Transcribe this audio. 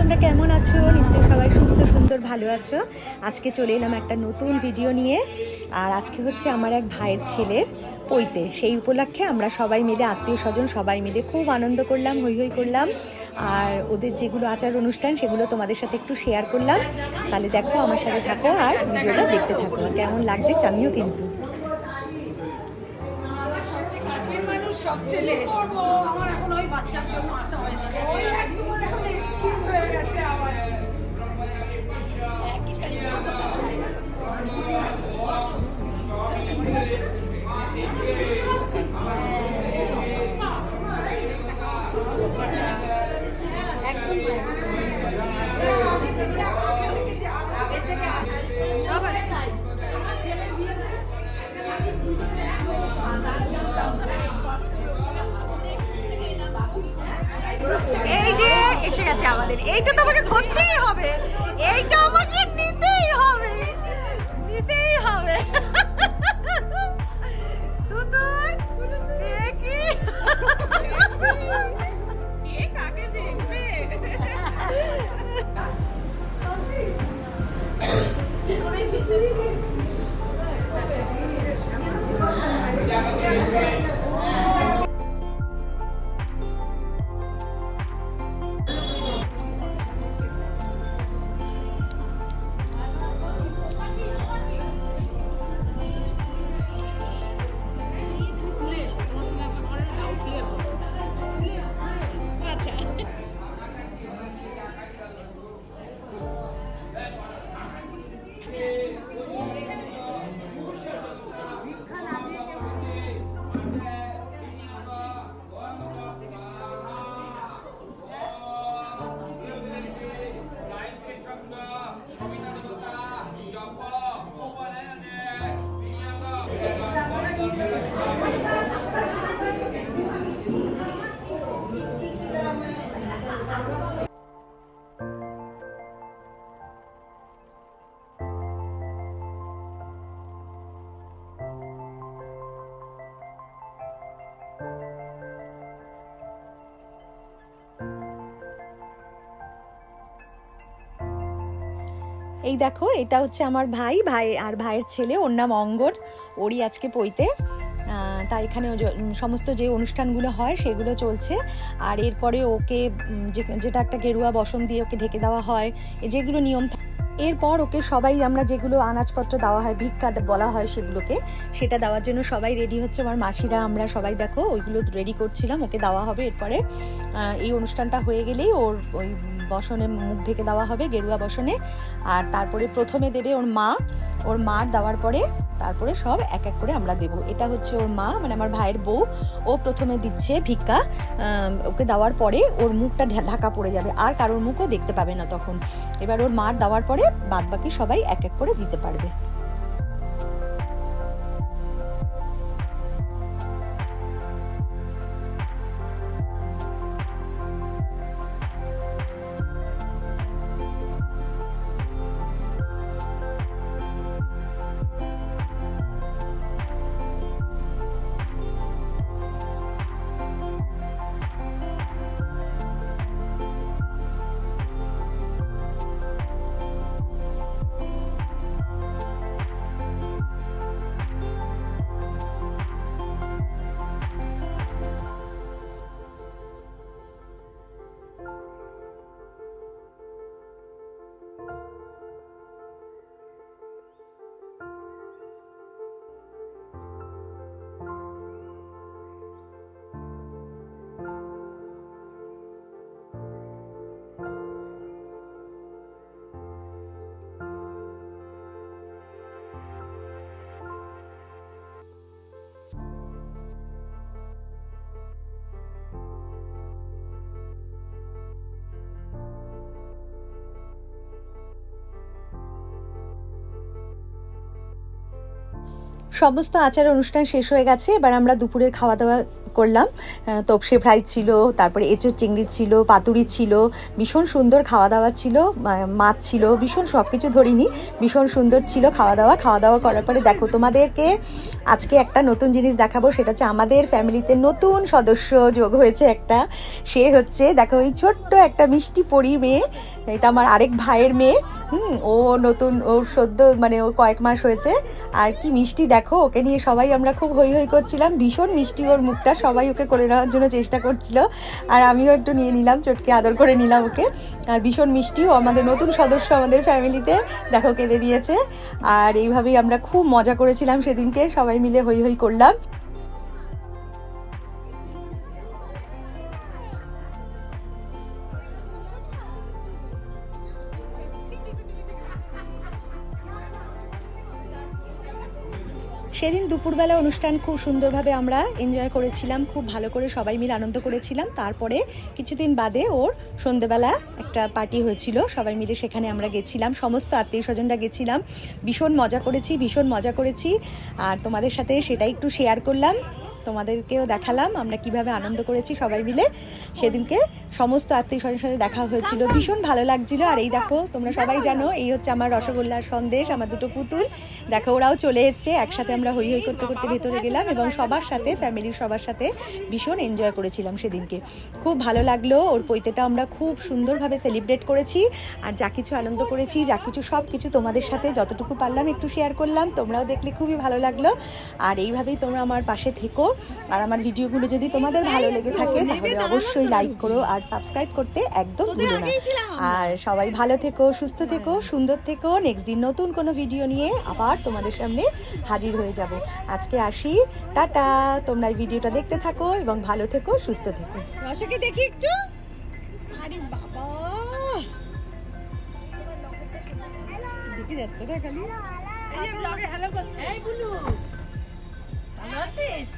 তোমরা কেমন আছো? নিশ্চয়ই সবাই সুস্থ সুন্দর ভালো আছো। আজকে চলে এলাম একটা নতুন ভিডিও নিয়ে। আর আজকে হচ্ছে আমার এক ভাইয়ের ছেলের পইতে সেই উপলক্ষে আমরা সবাই মিলে আত্মীয় স্বজন সবাই মিলে খুব আনন্দ করলাম হই হই করলাম। আর ওদের যেগুলো আচার অনুষ্ঠান সেগুলো তোমাদের সাথে একটু শেয়ার করলাম। তাহলে দেখো আমার সাথে থাকো আর ভিডিওটা দেখতে থাকো। কেমন লাগছে জানিও কিন্তু। আমার সবচেয়ে কাছের মানুষ সবচেয়ে লেট আমার এখন ওই বাচ্চার জন্য আসা হয় না। এই দেখো, এটা হচ্ছে আমার ভাই ভাই আর ভাইয়ের ছেলে, ওর নাম অঙ্গর ওরই আজকে পইতে তা এখানে সমস্ত যে অনুষ্ঠানগুলো হয় সেগুলো চলছে। আর এরপরে ওকে যেটা একটা গেরুয়া বসন দিয়ে ওকে ঢেকে দেওয়া হয় যেগুলো নিয়ম এরপর ওকে সবাই আমরা যেগুলো আনাজপত্র দেওয়া হয়, ভিক্ষা বলা হয় সেগুলোকে, সেটা দেওয়ার জন্য সবাই রেডি হচ্ছে। আমার মাসিরা, আমরা সবাই দেখো, ওইগুলো রেডি করছিলাম, ওকে দেওয়া হবে। এরপরে এই অনুষ্ঠানটা হয়ে গেলেই ওর ওই বসনে মুখ ঢেকে দেওয়া হবে, গেরুয়া বসনে। আর তারপরে প্রথমে দেবে ওর মা। ওর মার দেওয়ার পরে তারপরে সব এক এক করে আমরা দেব। এটা হচ্ছে ওর মা মানে আমার ভাইয়ের বউ। ও প্রথমে দিচ্ছে ভিক্ষা ওকে দেওয়ার পরে ওর মুখটা ঢাকা পড়ে যাবে। আর কারোর মুখও দেখতে পাবে না তখন। এবার ওর মার দেওয়ার পরে বাদ বাকি সবাই এক এক করে দিতে পারবে। সমস্ত আচার অনুষ্ঠান শেষ হয়ে গেছে। এবার আমরা দুপুরের খাওয়া দাওয়া করলাম। তোপসে ফ্রাই ছিল, তারপরে এঁচোর চিংড়ি ছিল, পাতুরি ছিল, ভীষণ সুন্দর খাওয়া দাওয়া ছিল মাছ ছিল, ভীষণ সব কিছু ধরিনি, ভীষণ সুন্দর ছিল খাওয়া দাওয়া খাওয়া দাওয়া করার পরে দেখো, তোমাদেরকে আজকে একটা নতুন জিনিস দেখাবো, সেটা হচ্ছে আমাদের ফ্যামিলিতে নতুন সদস্য যোগ হয়েছে একটা। সে হচ্ছে, দেখো, এই ছোট্ট একটা মিষ্টি পরি মেয়ে, এটা আমার আরেক ভাইয়ের মেয়ে। হুম, ও নতুন ওর সদ্য মানে ওর কয়েক মাস হয়েছে। আর কি মিষ্টি, দেখো, ওকে নিয়ে সবাই আমরা খুব হই হই করছিলাম, ভীষণ মিষ্টি ওর মুখটা সবাই ওকে করে নেওয়ার জন্য চেষ্টা করছিল। আর আমিও একটু নিয়ে নিলাম, চটকে আদর করে নিলাম ওকে। আর ভীষণ মিষ্টিও আমাদের নতুন সদস্য আমাদের ফ্যামিলিতে দেখো, কেঁদে দিয়েছে। আর এইভাবেই আমরা খুব মজা করেছিলাম সেদিনকে, সবাই মিলে হই হই করলাম। সেদিন দুপুরবেলা অনুষ্ঠান খুব সুন্দরভাবে আমরা এনজয় করেছিলাম, খুব ভালো করে সবাই মিলে আনন্দ করেছিলাম। তারপরে কিছুদিন বাদে ওর সন্ধেবেলা একটা পার্টি হয়েছিল, সবাই মিলে সেখানে আমরা গেছিলাম, সমস্ত আত্মীয় স্বজনরা গেছিলাম। ভীষণ মজা করেছি, ভীষণ মজা করেছি। আর তোমাদের সাথে সেটা একটু শেয়ার করলাম। তোমাদেরকেও দেখালাম, আমরা কীভাবে আনন্দ করেছি সবাই মিলে। সেদিনকে সমস্ত আত্মীয় স্বজনের সাথে দেখা হয়েছিল, ভীষণ ভালো লাগছিল। আর এই দেখো, তোমরা সবাই জানো, এই হচ্ছে আমার রসগোল্লার সন্দেশ, আমার দুটো পুতুল। দেখো, ওরাও চলে এসছে, একসাথে আমরা হই হই করতে করতে ভেতরে গেলাম এবং সবার সাথে ফ্যামিলির সবার সাথে ভীষণ এনজয় করেছিলাম সেদিনকে। খুব ভালো লাগল, ওর পৈতেটা আমরা খুব সুন্দরভাবে সেলিব্রেট করেছি। আর যা কিছু আনন্দ করেছি, যা কিছু, সব কিছু তোমাদের সাথে যতটুকু পারলাম একটু শেয়ার করলাম, তোমরাও দেখলে খুবই ভালো লাগল। আর এইভাবেই তোমরা আমার পাশে থেকো। আর আমার ভিডিওগুলো যদি তোমাদের ভালো লেগে থাকে তাহলে অবশ্যই লাইক করো আর সাবস্ক্রাইব করতে একদম ভুলো না। আর সবাই ভালো থেকো সুস্থ থেকো সুন্দর থেকো। নেক্সট দিন নতুন কোনো ভিডিও নিয়ে আবার তোমাদের সামনে হাজির হয়ে যাব। আজকে আসি টাটা। তোমরা এই ভিডিওটা দেখতে থাকো এবং ভালো থেকো সুস্থ থেকো। রসকে দেখি একটু। আরে বাবা! দেখে যাচ্ছে না খালি। এই ব্লগে হ্যালো করছে। এই বুলু। ভালো আছিস?